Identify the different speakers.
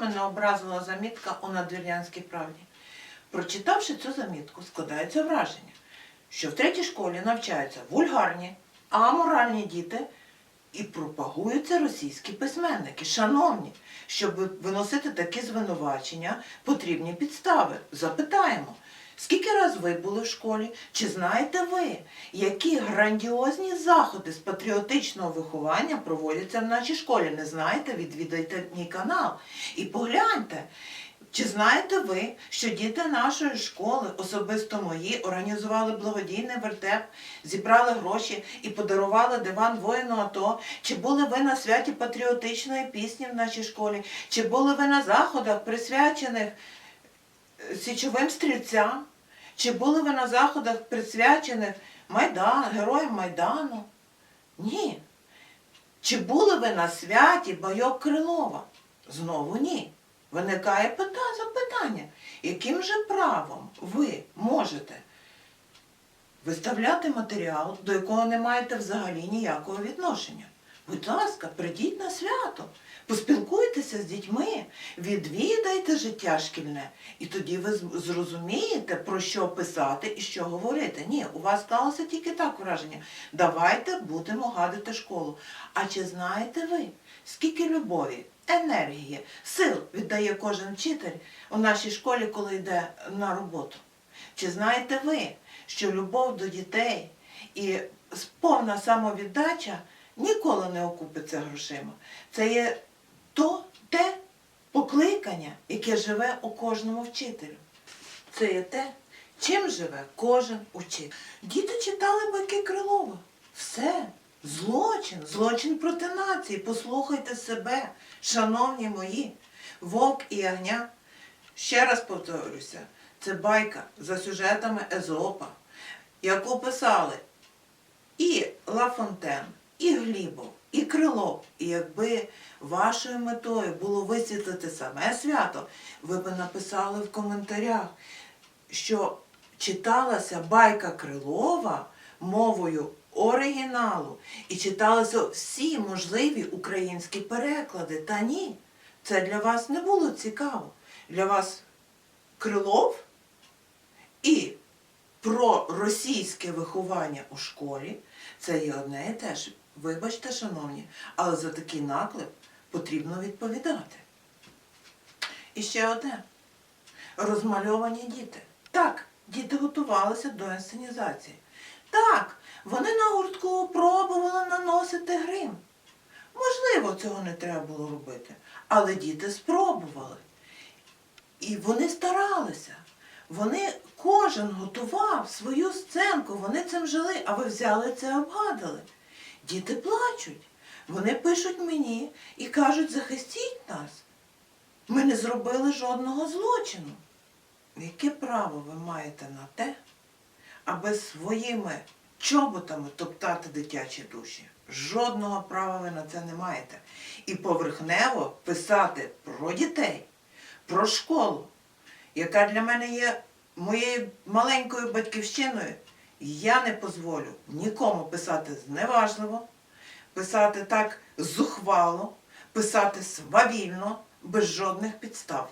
Speaker 1: мене образила замітка у надвірнянській правді. Прочитавши цю замітку, складається враження, що в третій школі навчаються вульгарні, аморальні діти і пропагуються російські письменники. Шановні, щоб виносити такі звинувачення, потрібні підстави. Запитаємо. Скільки раз ви були в школі? Чи знаєте ви, які грандіозні заходи з патріотичного виховання проводяться в нашій школі? Не знаєте? Відвідайте мій канал і погляньте. Чи знаєте ви, що діти нашої школи, особисто мої, організували благодійний вертеп, зібрали гроші і подарували диван воїну АТО? Чи були ви на святі патріотичної пісні в нашій школі? Чи були ви на заходах, присвячених січовим стрільцям? Чи були ви на заходах, присвячених Майдан, героям Майдану? Ні. Чи були ви на святі Байок Крилова? Знову ні. Виникає запитання, яким же правом ви можете виставляти матеріал, до якого не маєте взагалі ніякого відношення? Будь ласка, прийдіть на свято, поспілкуйтеся з дітьми, відвідайте життя шкільне, і тоді ви зрозумієте, про що писати і що говорити. Ні, у вас сталося тільки так враження. Давайте будемо гадити школу. А чи знаєте ви, скільки любові, енергії, сил віддає кожен вчитель у нашій школі, коли йде на роботу? Чи знаєте ви, що любов до дітей і повна самовіддача ніколи не окупиться грошима? Це є то те покликання, яке живе у кожному вчителю. Це є те, чим живе кожен учитель. Діти читали байки Крилова. Все. Злочин, злочин проти нації. Послухайте себе, шановні мої, вовк і ягня. Ще раз повторюся, це байка за сюжетами Езопа, яку писали і Лафонтен, і Глібов, і Крилов. І якби вашою метою було висвітлити саме свято, ви б написали в коментарях, що читалася байка Крилова мовою оригіналу і читалися всі можливі українські переклади. Та ні, це для вас не було цікаво. Для вас Крилов і про російське виховання у школі це є одне і те ж. Вибачте, шановні, але за такий наклеп потрібно відповідати. І ще одне. Розмальовані діти. Так, діти готувалися до інсценізації. Так, вони на гуртку пробували наносити грим. Можливо, цього не треба було робити, але діти спробували. І вони старалися. Вони кожен готував свою сценку, вони цим жили, а ви взяли це обгадали. Діти плачуть. Вони пишуть мені і кажуть, захистіть нас. Ми не зробили жодного злочину. Яке право ви маєте на те, аби своїми чоботами топтати дитячі душі? Жодного права ви на це не маєте. І поверхнево писати про дітей, про школу, яка для мене є моєю маленькою батьківщиною, я не дозволю нікому писати зневажливо, писати так зухвало, писати свавільно, без жодних підстав.